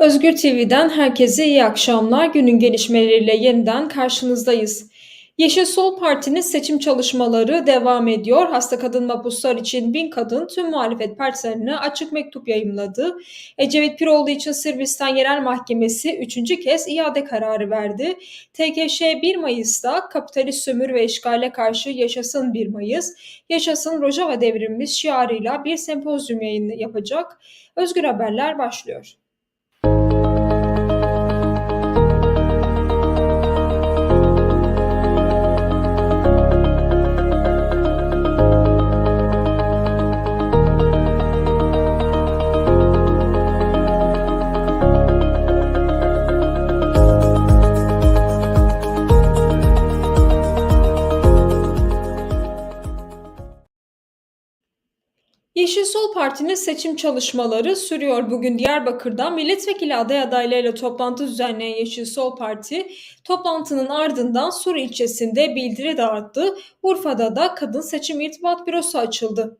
Özgür TV'den herkese iyi akşamlar. Günün gelişmeleriyle yeniden karşınızdayız. Yeşil Sol Parti'nin seçim çalışmaları devam ediyor. Hasta kadın mapuslar için bin kadın tüm muhalefet partilerine açık mektup yayımladı. Ecevit Piroğlu için Sırbistan Yerel Mahkemesi üçüncü kez iade kararı verdi. TKŞ 1 Mayıs'ta kapitalist sömürü ve işgale karşı Yaşasın 1 Mayıs, Yaşasın Rojava Devrimiz şiarıyla bir sempozyum yayını yapacak. Özgür Haberler başlıyor. Yeşil Sol Parti'nin seçim çalışmaları sürüyor. Bugün Diyarbakır'da milletvekili aday adaylarıyla toplantı düzenleyen Yeşil Sol Parti, toplantının ardından Sur ilçesinde bildiri dağıttı. Urfa'da da Kadın Seçim İrtibat Bürosu açıldı.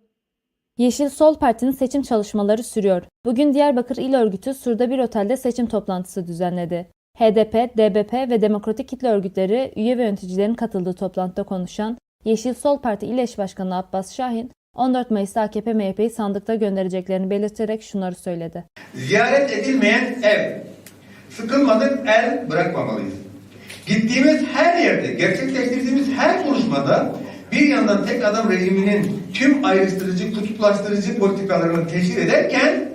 Yeşil Sol Parti'nin seçim çalışmaları sürüyor. Bugün Diyarbakır İl Örgütü Sur'da bir otelde seçim toplantısı düzenledi. HDP, DBP ve Demokratik Kitle Örgütleri üye ve yöneticilerin katıldığı toplantıda konuşan Yeşil Sol Parti İl Eş Başkanı Abbas Şahin, 14 Mayıs'ta AKP MHP'yi sandıkta göndereceklerini belirterek şunları söyledi. Ziyaret edilmeyen ev, sıkılmadık el bırakmamalıyız. Gittiğimiz her yerde, gerçekleştirdiğimiz her buluşmada bir yandan tek adam rejiminin tüm ayrıştırıcı, kutuplaştırıcı politikalarını teşhir ederken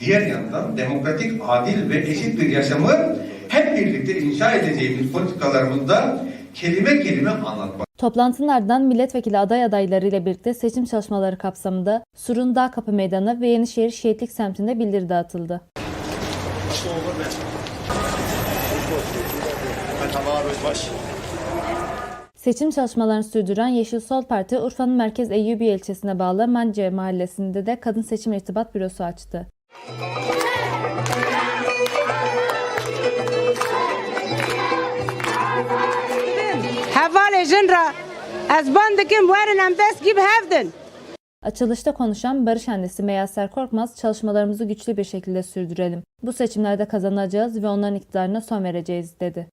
diğer yandan demokratik, adil ve eşit bir yaşamı hep birlikte inşa edeceğimiz politikalarımızda kelime kelime anlatmak. Toplantının ardından milletvekili aday adayları ile birlikte seçim çalışmaları kapsamında Sur'un Dağ Kapı Meydanı ve Yenişehir Şehitlik semtinde bildiri dağıtıldı. Seçim çalışmalarını sürdüren Yeşil Sol Parti, Urfa'nın merkez Eyyubiye ilçesine bağlı Mence mahallesinde de Kadın Seçim İrtibat Bürosu açtı. jin ra ez ban dikim bes gibi hevdin. Açılışta konuşan Barış annesi Meyaser Korkmaz, çalışmalarımızı güçlü bir şekilde sürdürelim. Bu seçimlerde kazanacağız ve onların iktidarına son vereceğiz dedi.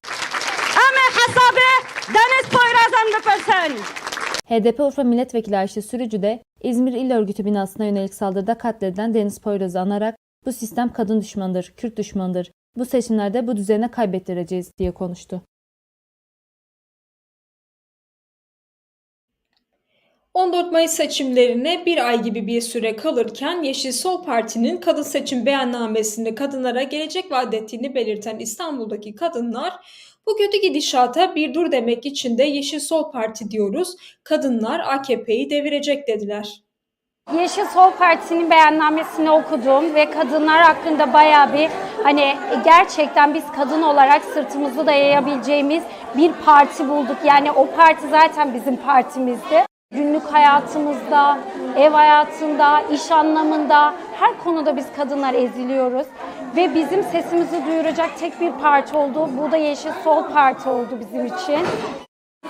HDP Urfa Milletvekili Ayşe Sürücü de İzmir İl Örgütü binasına yönelik saldırıda katledilen Deniz Poyraz'ı anarak bu sistem kadın düşmanıdır, Kürt düşmanıdır. Bu seçimlerde bu düzene kaybettireceğiz diye konuştu. ...14 Mayıs seçimlerine bir ay gibi bir süre kalırken Yeşil Sol Parti'nin kadın seçim beyannamesinde kadınlara gelecek vaat ettiğini belirten İstanbul'daki kadınlar bu kötü gidişata bir dur demek için de Yeşil Sol Parti diyoruz, kadınlar AKP'yi devirecek dediler. Yeşil Sol Partisi'nin beyannamesini okudum ve kadınlar hakkında bayağı bir hani gerçekten biz kadın olarak sırtımızı dayayabileceğimiz bir parti bulduk. Yani o parti zaten bizim partimizdi. Günlük hayatımızda, ev hayatında, iş anlamında her konuda biz kadınlar eziliyoruz. Ve bizim sesimizi duyuracak tek bir parti oldu. Bu da Yeşil Sol Parti oldu bizim için.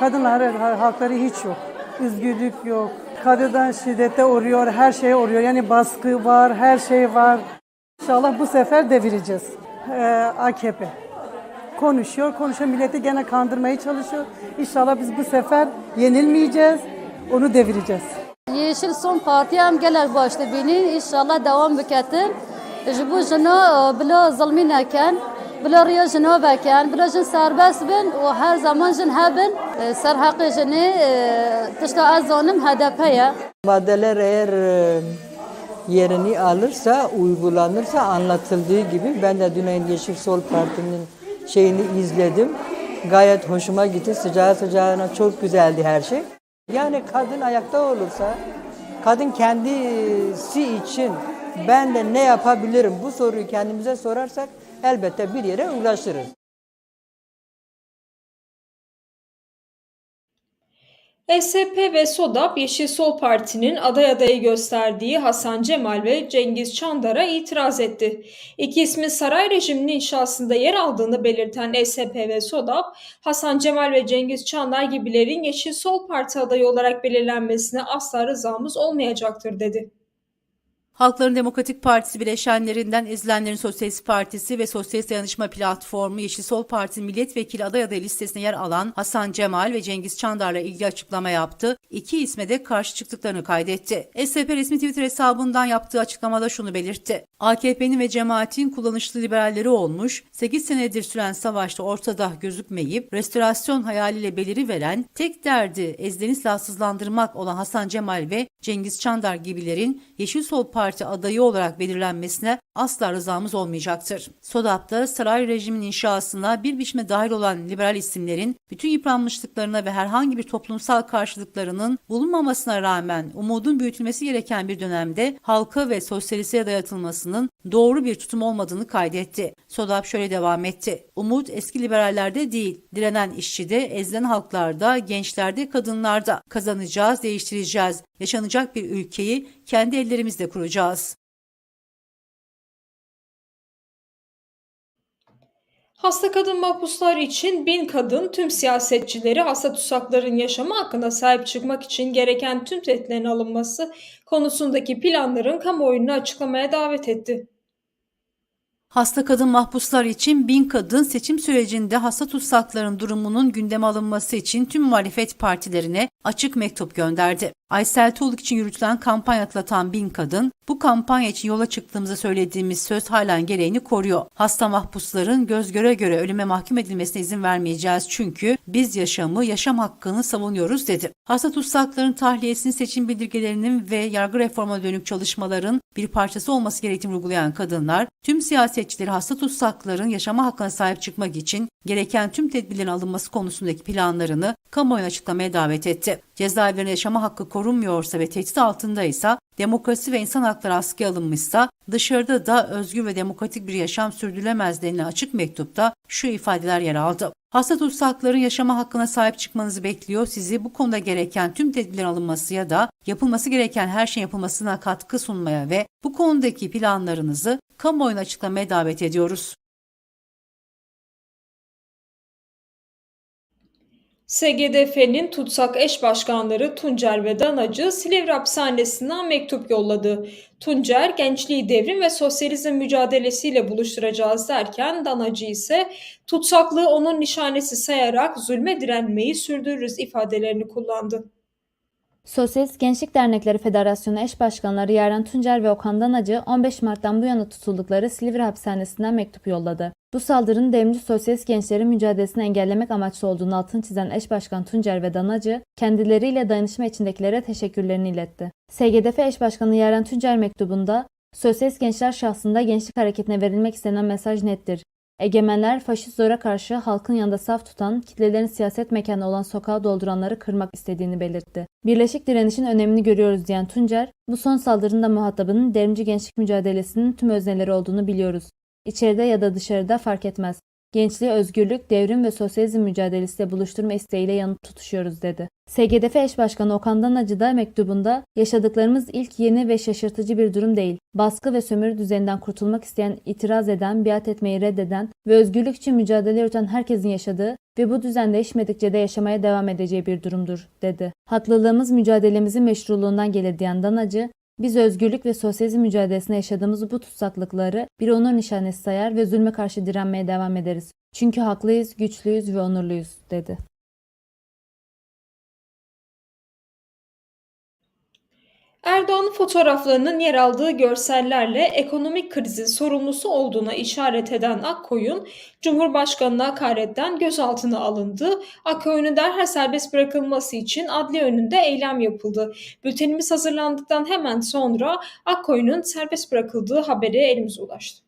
Kadınlar ha- hakları hiç yok. Özgürlük yok. Kadından şiddete uğruyor, her şeye uğruyor. Yani baskı var, her şey var. İnşallah bu sefer devireceğiz. Ee, AKP konuşuyor, konuşuyor. Milleti gene kandırmaya çalışıyor. İnşallah biz bu sefer yenilmeyeceğiz. Onu devireceğiz. Yeşil Son Parti em gelek başta beni inşallah devam biketin. Ji bu jina bila zilmî nekin, bila riya jina vekin, bila jin serbest bin û her zaman jin hebin. Serheqê jinê tişta ez zanim HDP ye. Maddeler eğer e, yerini alırsa, uygulanırsa anlatıldığı gibi ben de dün Yeşil Sol Parti'nin şeyini izledim. Gayet hoşuma gitti. Sıcağı sıcağına çok güzeldi her şey. Yani kadın ayakta olursa, kadın kendisi için ben de ne yapabilirim bu soruyu kendimize sorarsak elbette bir yere ulaşırız. SP ve SODAP Yeşil Sol Parti'nin aday adayı gösterdiği Hasan Cemal ve Cengiz Çandar'a itiraz etti. İki ismin saray rejiminin inşasında yer aldığını belirten SP ve SODAP, Hasan Cemal ve Cengiz Çandar gibilerin Yeşil Sol Parti adayı olarak belirlenmesine asla rızamız olmayacaktır dedi. Halkların Demokratik Partisi bileşenlerinden Ezilenlerin Sosyalist Partisi ve Sosyalist Dayanışma Platformu Yeşil Sol Parti milletvekili aday adayı listesine yer alan Hasan Cemal ve Cengiz Çandar'la ilgili açıklama yaptı. İki isme de karşı çıktıklarını kaydetti. SDP resmi Twitter hesabından yaptığı açıklamada şunu belirtti. AKP'nin ve cemaatin kullanışlı liberalleri olmuş, 8 senedir süren savaşta ortada gözükmeyip restorasyon hayaliyle beliri veren, tek derdi Ezden'i silahsızlandırmak olan Hasan Cemal ve Cengiz Çandar gibilerin Yeşil Sol Parti adayı olarak belirlenmesine asla rızamız olmayacaktır. SODAP'ta saray rejimin inşasına bir biçime dahil olan liberal isimlerin bütün yıpranmışlıklarına ve herhangi bir toplumsal karşılıklarının bulunmamasına rağmen umudun büyütülmesi gereken bir dönemde halka ve sosyalisteye dayatılmasının doğru bir tutum olmadığını kaydetti. SODAP şöyle devam etti. Umut eski liberallerde değil, direnen işçide, ezilen halklarda, gençlerde, kadınlarda kazanacağız, değiştireceğiz. Yaşanacak bir ülkeyi kendi ellerimizle kuracağız. Hasta kadın mahpuslar için bin kadın tüm siyasetçileri hasta tutsakların yaşamı hakkında sahip çıkmak için gereken tüm tedbirlerin alınması konusundaki planların kamuoyunu açıklamaya davet etti. Hasta kadın mahpuslar için bin kadın seçim sürecinde hasta tutsakların durumunun gündeme alınması için tüm muhalefet partilerine açık mektup gönderdi. Aysel Tuğluk için yürütülen kampanya atlatan bin kadın, bu kampanya için yola çıktığımızda söylediğimiz söz halen gereğini koruyor. Hasta mahpusların göz göre göre ölüme mahkum edilmesine izin vermeyeceğiz çünkü biz yaşamı, yaşam hakkını savunuyoruz dedi. Hasta tutsakların tahliyesinin seçim bildirgelerinin ve yargı reformuna dönük çalışmaların bir parçası olması gerektiğini vurgulayan kadınlar, tüm siyasetçileri hasta tutsakların yaşama hakkına sahip çıkmak için gereken tüm tedbirlerin alınması konusundaki planlarını kamuoyuna açıklamaya davet etti. Cezaevlerinde yaşama hakkı korunmuyorsa ve tehdit altındaysa, demokrasi ve insan hakları askıya alınmışsa, dışarıda da özgür ve demokratik bir yaşam sürdürülemez denilen açık mektupta şu ifadeler yer aldı. Hasta tutsakların yaşama hakkına sahip çıkmanızı bekliyor. Sizi bu konuda gereken tüm tedbirlerin alınması ya da yapılması gereken her şeyin yapılmasına katkı sunmaya ve bu konudaki planlarınızı kamuoyuna açıklamaya davet ediyoruz. SGDF'nin tutsak eş başkanları Tuncer ve Danacı Silivri hapishanesinden mektup yolladı. Tuncer gençliği devrim ve sosyalizm mücadelesiyle buluşturacağız derken Danacı ise tutsaklığı onun nişanesi sayarak zulme direnmeyi sürdürürüz ifadelerini kullandı. Sosyalist Gençlik Dernekleri Federasyonu eş başkanları Yaren Tuncer ve Okan Danacı 15 Mart'tan bu yana tutuldukları Silivri hapishanesinden mektup yolladı. Bu saldırının devrimci sosyalist gençlerin mücadelesini engellemek amaçlı olduğunu altını çizen eş başkan Tuncer ve Danacı, kendileriyle dayanışma içindekilere teşekkürlerini iletti. SGDF eş başkanı Yaren Tuncer mektubunda, Sosyalist gençler şahsında gençlik hareketine verilmek istenen mesaj nettir. Egemenler faşist zora karşı halkın yanında saf tutan, kitlelerin siyaset mekanı olan sokağa dolduranları kırmak istediğini belirtti. Birleşik direnişin önemini görüyoruz diyen Tuncer, bu son saldırının da muhatabının devrimci gençlik mücadelesinin tüm özneleri olduğunu biliyoruz. İçeride ya da dışarıda fark etmez. Gençliği özgürlük, devrim ve sosyalizm mücadelesiyle buluşturma isteğiyle yanıt tutuşuyoruz dedi. SGDF eş başkanı Okan Danacı da mektubunda yaşadıklarımız ilk yeni ve şaşırtıcı bir durum değil. Baskı ve sömürü düzeninden kurtulmak isteyen, itiraz eden, biat etmeyi reddeden ve özgürlük için mücadele yürüten herkesin yaşadığı ve bu düzen değişmedikçe de yaşamaya devam edeceği bir durumdur, dedi. Haklılığımız mücadelemizin meşruluğundan gelir diyen Danacı, biz özgürlük ve sosyalizm mücadelesinde yaşadığımız bu tutsaklıkları bir onur nişanesi sayar ve zulme karşı direnmeye devam ederiz. Çünkü haklıyız, güçlüyüz ve onurluyuz, dedi. Erdoğan'ın fotoğraflarının yer aldığı görsellerle ekonomik krizin sorumlusu olduğuna işaret eden Akkoyun, Cumhurbaşkanı'na hakaretten gözaltına alındı. Akkoyun'un derhal serbest bırakılması için adli önünde eylem yapıldı. Bültenimiz hazırlandıktan hemen sonra Akkoyun'un serbest bırakıldığı haberi elimize ulaştı.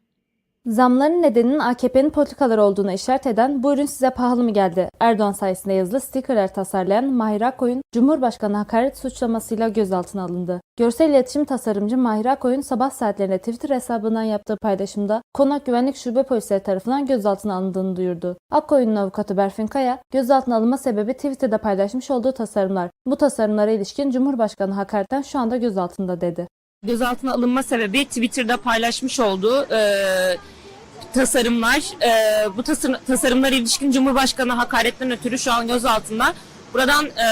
Zamların nedeninin AKP'nin politikaları olduğuna işaret eden bu ürün size pahalı mı geldi? Erdoğan sayesinde yazılı stikerler tasarlayan Mahir Akkoyun, Cumhurbaşkanı hakaret suçlamasıyla gözaltına alındı. Görsel iletişim tasarımcı Mahir Akkoyun sabah saatlerinde Twitter hesabından yaptığı paylaşımda Konak Güvenlik Şube polisleri tarafından gözaltına alındığını duyurdu. Akkoyun'un avukatı Berfin Kaya, gözaltına alınma sebebi Twitter'da paylaşmış olduğu tasarımlar. Bu tasarımlara ilişkin Cumhurbaşkanı hakaretten şu anda gözaltında dedi. gözaltına alınma sebebi Twitter'da paylaşmış olduğu e, tasarımlar. E, bu tasar- tasarımlara ilişkin Cumhurbaşkanı hakaretten ötürü şu an gözaltında. Buradan e,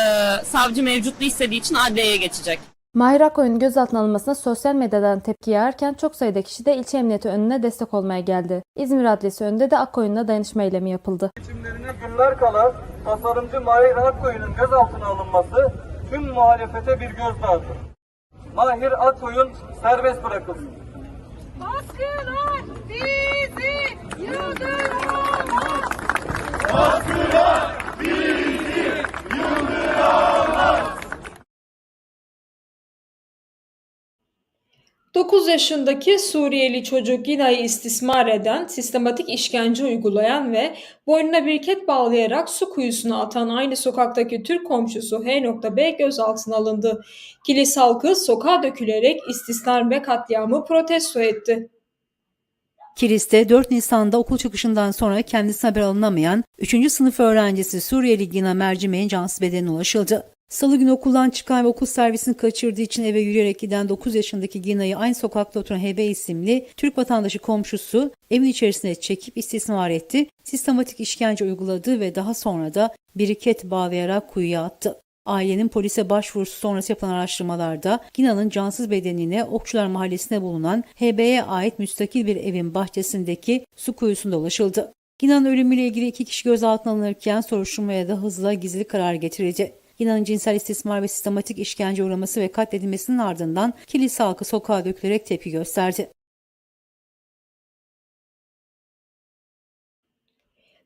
savcı mevcutluğu istediği için adliyeye geçecek. Mahir Akkoyun'un gözaltına alınmasına sosyal medyadan tepki yağarken çok sayıda kişi de ilçe emniyeti önüne destek olmaya geldi. İzmir Adliyesi önünde de Akkoyun'la dayanışma eylemi yapıldı. seçimlerine günler kala tasarımcı Mahir Akkoyun'un gözaltına alınması tüm muhalefete bir gözdağıdır. Mahir Akkoyun serbest bırakılsın. Baskılar 9 yaşındaki Suriyeli çocuk Gina'yı istismar eden, sistematik işkence uygulayan ve boynuna bir ket bağlayarak su kuyusuna atan aynı sokaktaki Türk komşusu H.B gözaltına alındı. Kilis halkı sokağa dökülerek istismar ve katliamı protesto etti. Kilis'te 4 Nisan'da okul çıkışından sonra kendisine haber alınamayan 3. sınıf öğrencisi Suriyeli Gina Mercimeğin cansız bedenine ulaşıldı. Salı günü okuldan çıkan ve okul servisini kaçırdığı için eve yürüyerek giden 9 yaşındaki Gina'yı aynı sokakta oturan HB isimli Türk vatandaşı komşusu evin içerisine çekip istismar etti, sistematik işkence uyguladı ve daha sonra da biriket bağlayarak kuyuya attı. Ailenin polise başvurusu sonrası yapılan araştırmalarda Gina'nın cansız bedenine Okçular Mahallesi'nde bulunan HB'ye ait müstakil bir evin bahçesindeki su kuyusunda ulaşıldı. Gina'nın ölümüyle ilgili iki kişi gözaltına alınırken soruşturmaya da hızla gizli karar getirildi. Gina'nın cinsel istismar ve sistematik işkence uğraması ve katledilmesinin ardından kilise halkı sokağa dökülerek tepki gösterdi.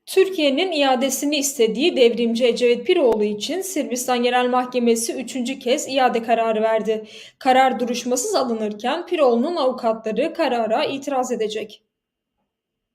Türkiye'nin iadesini istediği devrimci Ecevit Piroğlu için Sırbistan Genel Mahkemesi üçüncü kez iade kararı verdi. Karar duruşmasız alınırken Piroğlu'nun avukatları karara itiraz edecek.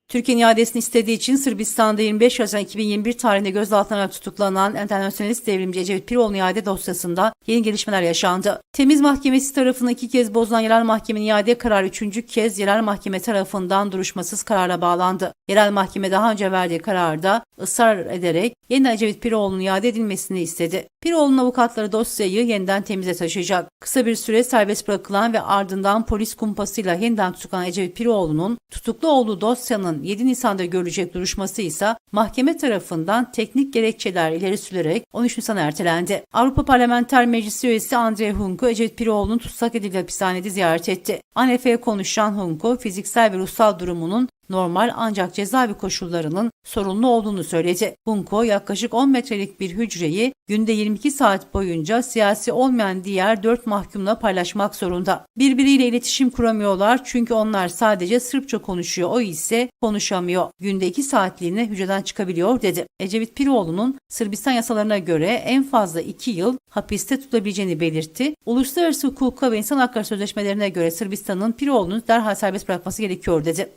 Türkiye'nin iadesini istediği için Sırbistan'da 25 Haziran 2021 tarihinde gözaltına tutuklanan enternasyonalist devrimci Ecevit Piroğlu'nun iade dosyasında yeni gelişmeler yaşandı. Temiz Mahkemesi tarafından iki kez bozulan yerel mahkemenin iade kararı üçüncü kez yerel mahkeme tarafından duruşmasız karara bağlandı. Yerel mahkeme daha önce verdiği kararda ısrar ederek yeniden Ecevit Piroğlu'nun iade edilmesini istedi. Piroğlu'nun avukatları dosyayı yeniden temize taşıyacak. Kısa bir süre serbest bırakılan ve ardından polis kumpasıyla yeniden tutuklanan Ecevit Piroğlu'nun tutuklu olduğu dosyanın 7 Nisan'da görülecek duruşması ise mahkeme tarafından teknik gerekçeler ileri sürülerek 13 Nisan'a ertelendi. Avrupa Parlamenter Meclisi üyesi Andrei Hunko, Ecevit Piroğlu'nun tutsak edildiği hapishanede ziyaret etti. ANF'ye konuşan Hunko, fiziksel ve ruhsal durumunun normal ancak cezaevi koşullarının sorunlu olduğunu söyledi. Hunko yaklaşık 10 metrelik bir hücreyi günde 22 saat boyunca siyasi olmayan diğer 4 mahkumla paylaşmak zorunda. Birbiriyle iletişim kuramıyorlar çünkü onlar sadece Sırpça konuşuyor, o ise konuşamıyor. Günde 2 saatliğine hücreden çıkabiliyor dedi. Ecevit Piroğlu'nun Sırbistan yasalarına göre en fazla 2 yıl hapiste tutabileceğini belirtti. Uluslararası hukuka ve insan hakları sözleşmelerine göre Sırbistan'ın Piroğlu'nu derhal serbest bırakması gerekiyor dedi.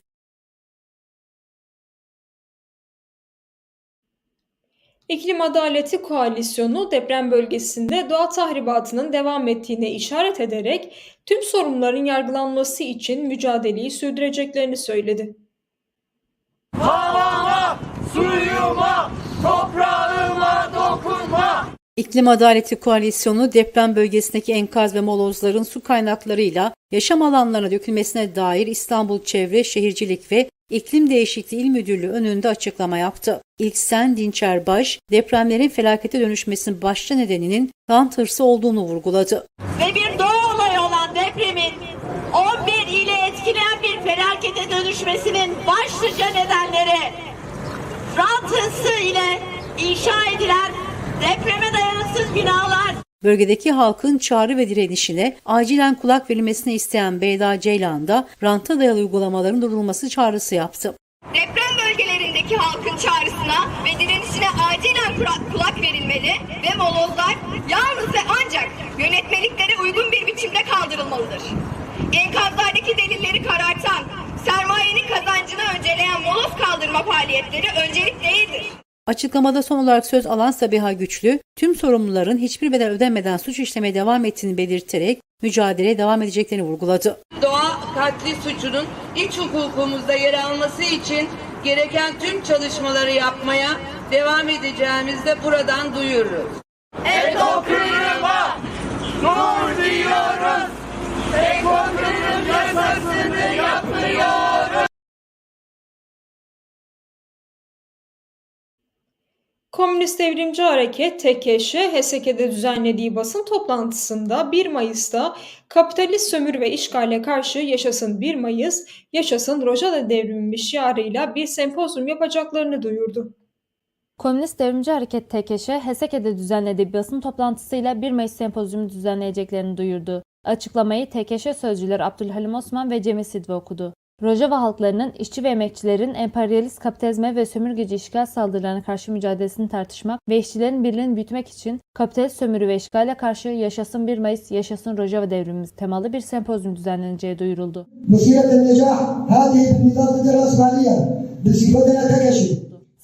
İklim Adaleti Koalisyonu deprem bölgesinde doğa tahribatının devam ettiğine işaret ederek tüm sorunların yargılanması için mücadeleyi sürdüreceklerini söyledi. İklim Adaleti Koalisyonu deprem bölgesindeki enkaz ve molozların su kaynaklarıyla yaşam alanlarına dökülmesine dair İstanbul Çevre Şehircilik ve İklim Değişikliği İl Müdürlüğü önünde açıklama yaptı. İlksen Dinçer Baş, depremlerin felakete dönüşmesinin başta nedeninin rant hırsı olduğunu vurguladı. ve bir doğa olayı olan depremin 11 ile etkileyen bir felakete dönüşmesinin başlıca nedenleri rant hırsı ile inşa edilen depreme dayanıksız binalar, Bölgedeki halkın çağrı ve direnişine acilen kulak verilmesini isteyen Beyda Ceylan da ranta dayalı uygulamaların durdurulması çağrısı yaptı. deprem bölgelerindeki halkın çağrısına ve direnişine acilen kulak verilmeli ve molozlar yalnız ve ancak yönetmeliklere uygun bir biçimde kaldırılmalıdır. Enkazlardaki delilleri karartan, sermayenin kazancını önceleyen moloz kaldırma faaliyetleri öncelik değildir. Açıklamada son olarak söz alan Sabiha Güçlü, tüm sorumluların hiçbir bedel ödenmeden suç işlemeye devam ettiğini belirterek mücadeleye devam edeceklerini vurguladı. doğa katli suçunun iç hukukumuzda yer alması için gereken tüm çalışmaları yapmaya devam edeceğimizi de buradan duyururuz. Ekokırıma dur diyoruz. Ekokırım yasasını yapıyoruz. Komünist Devrimci Hareket TKŞ, HSK'de düzenlediği basın toplantısında 1 Mayıs'ta kapitalist sömürü ve işgale karşı Yaşasın 1 Mayıs, Yaşasın Rojava Devrimi şiarıyla bir sempozyum yapacaklarını duyurdu. Komünist Devrimci Hareket TKŞ, HSK'de düzenlediği basın toplantısıyla 1 Mayıs sempozyumu düzenleyeceklerini duyurdu. Açıklamayı TKŞ sözcüleri Abdülhalim Osman ve Cemil Sidve okudu. Rojava halklarının, işçi ve emekçilerin emperyalist kapitalizme ve sömürgeci işgal saldırılarına karşı mücadelesini tartışmak ve işçilerin birliğini büyütmek için kapitalist sömürü ve işgale karşı Yaşasın 1 Mayıs, Yaşasın Rojava Devrimiz temalı bir sempozyum düzenleneceği duyuruldu.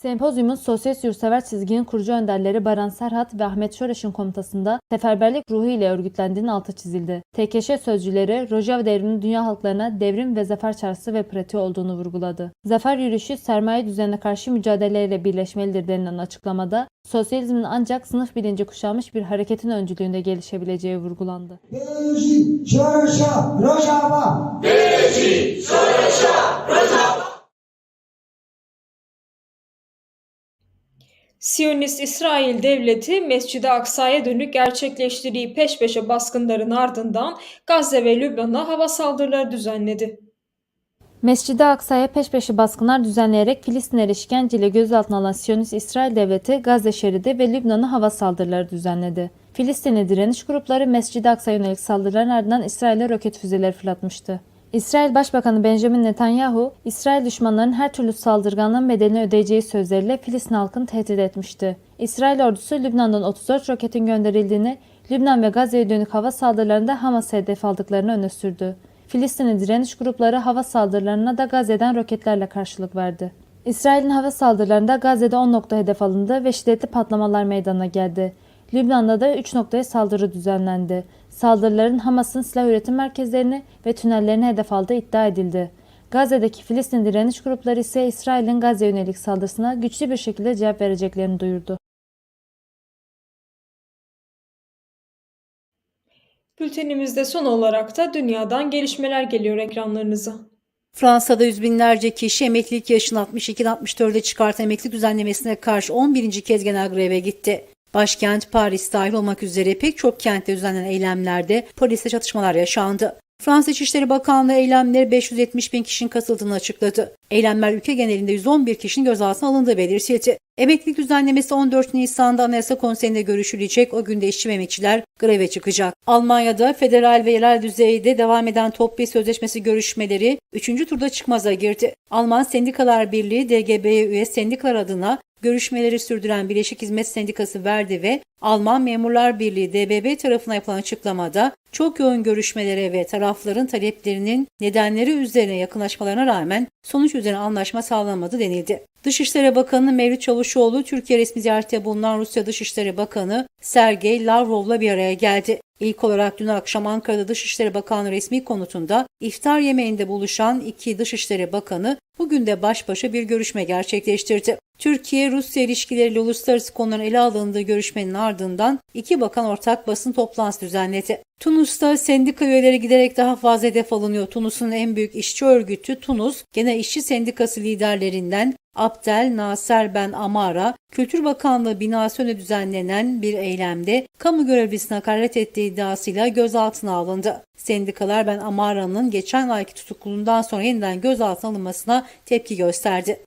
Sempozyumun sosyalist yurtsever çizginin kurucu önderleri Baran Serhat ve Ahmet Şoreş'in komutasında seferberlik ruhu ile örgütlendiğinin altı çizildi. TKŞ sözcüleri Rojava devrinin dünya halklarına devrim ve zafer çağrısı ve pratiği olduğunu vurguladı. Zafer yürüyüşü sermaye düzenine karşı mücadeleyle birleşmelidir denilen açıklamada sosyalizmin ancak sınıf bilinci kuşanmış bir hareketin öncülüğünde gelişebileceği vurgulandı. Birinci, Şoreş'e, Rojava! Birinci, Şoreş'e, Rojava! Siyonist İsrail Devleti Mescid-i Aksa'ya dönük gerçekleştirdiği peş peşe baskınların ardından Gazze ve Lübnan'a hava saldırıları düzenledi. Mescid-i Aksa'ya peş peşe baskınlar düzenleyerek Filistinleri işkenceyle gözaltına alan Siyonist İsrail Devleti Gazze şeridi ve Lübnan'a hava saldırıları düzenledi. Filistinli direniş grupları Mescid-i Aksa'ya yönelik saldırıların ardından İsrail'e roket füzeleri fırlatmıştı. İsrail Başbakanı Benjamin Netanyahu, İsrail düşmanlarının her türlü saldırganlığın bedelini ödeyeceği sözleriyle Filistin halkını tehdit etmişti. İsrail ordusu Lübnan'dan 34 roketin gönderildiğini, Lübnan ve Gazze'ye dönük hava saldırılarında Hamas'ı hedef aldıklarını öne sürdü. Filistinli direniş grupları hava saldırılarına da Gazze'den roketlerle karşılık verdi. İsrail'in hava saldırılarında Gazze'de 10 nokta hedef alındı ve şiddetli patlamalar meydana geldi. Lübnan'da da 3 noktaya saldırı düzenlendi. Saldırıların Hamas'ın silah üretim merkezlerini ve tünellerini hedef aldığı iddia edildi. Gazze'deki Filistin direniş grupları ise İsrail'in Gazze yönelik saldırısına güçlü bir şekilde cevap vereceklerini duyurdu. Bültenimizde son olarak da dünyadan gelişmeler geliyor ekranlarınıza. Fransa'da yüz binlerce kişi emeklilik yaşını 62'den 64'e çıkartan emeklilik düzenlemesine karşı 11. kez genel greve gitti. Başkent Paris dahil olmak üzere pek çok kentte düzenlenen eylemlerde polisle çatışmalar yaşandı. Fransa İçişleri Bakanlığı eylemlere 570 bin kişinin katıldığını açıkladı. Eylemler ülke genelinde 111 kişinin gözaltına alındığı belirtildi. Emeklilik düzenlemesi 14 Nisan'da Anayasa Konseyi'nde görüşülecek. O günde işçi ve emekçiler greve çıkacak. Almanya'da federal ve yerel düzeyde devam eden toplu sözleşmesi görüşmeleri 3. turda çıkmaza girdi. Alman Sendikalar Birliği DGB'ye üye sendikalar adına görüşmeleri sürdüren Birleşik Hizmet Sendikası verdi ve Alman Memurlar Birliği DBB tarafından yapılan açıklamada çok yoğun görüşmelere ve tarafların taleplerinin nedenleri üzerine yakınlaşmalarına rağmen sonuç üzerine anlaşma sağlanamadı denildi. Dışişleri Bakanı Mevlüt Çavuşoğlu, Türkiye resmi ziyarette bulunan Rusya Dışişleri Bakanı Sergey Lavrov'la bir araya geldi. İlk olarak dün akşam Ankara'da Dışişleri Bakanlığı resmi konutunda iftar yemeğinde buluşan iki Dışişleri Bakanı bugün de baş başa bir görüşme gerçekleştirdi. Türkiye-Rusya ilişkileriyle uluslararası konuların ele alındığı görüşmenin ardından iki bakan ortak basın toplantısı düzenledi. Tunus'ta sendika üyeleri giderek daha fazla hedef alınıyor. Tunus'un en büyük işçi örgütü Tunus Genel İşçi Sendikası liderlerinden Abdel Nasser Ben Amara, Kültür Bakanlığı binası önünde düzenlenen bir eylemde kamu görevlisine hakaret ettiği iddiasıyla gözaltına alındı. Sendikalar Ben Amara'nın geçen ayki tutukluluğundan sonra yeniden gözaltına alınmasına tepki gösterdi.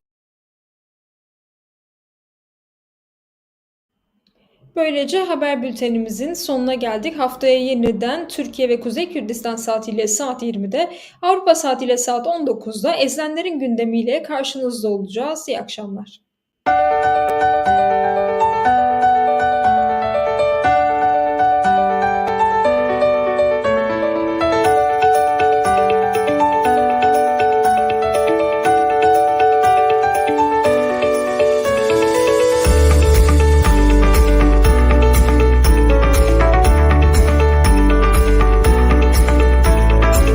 Böylece haber bültenimizin sonuna geldik. Haftaya yeniden Türkiye ve Kuzey Kürdistan saatiyle saat 20'de, Avrupa saatiyle saat 19'da Ezenlerin gündemiyle karşınızda olacağız. İyi akşamlar.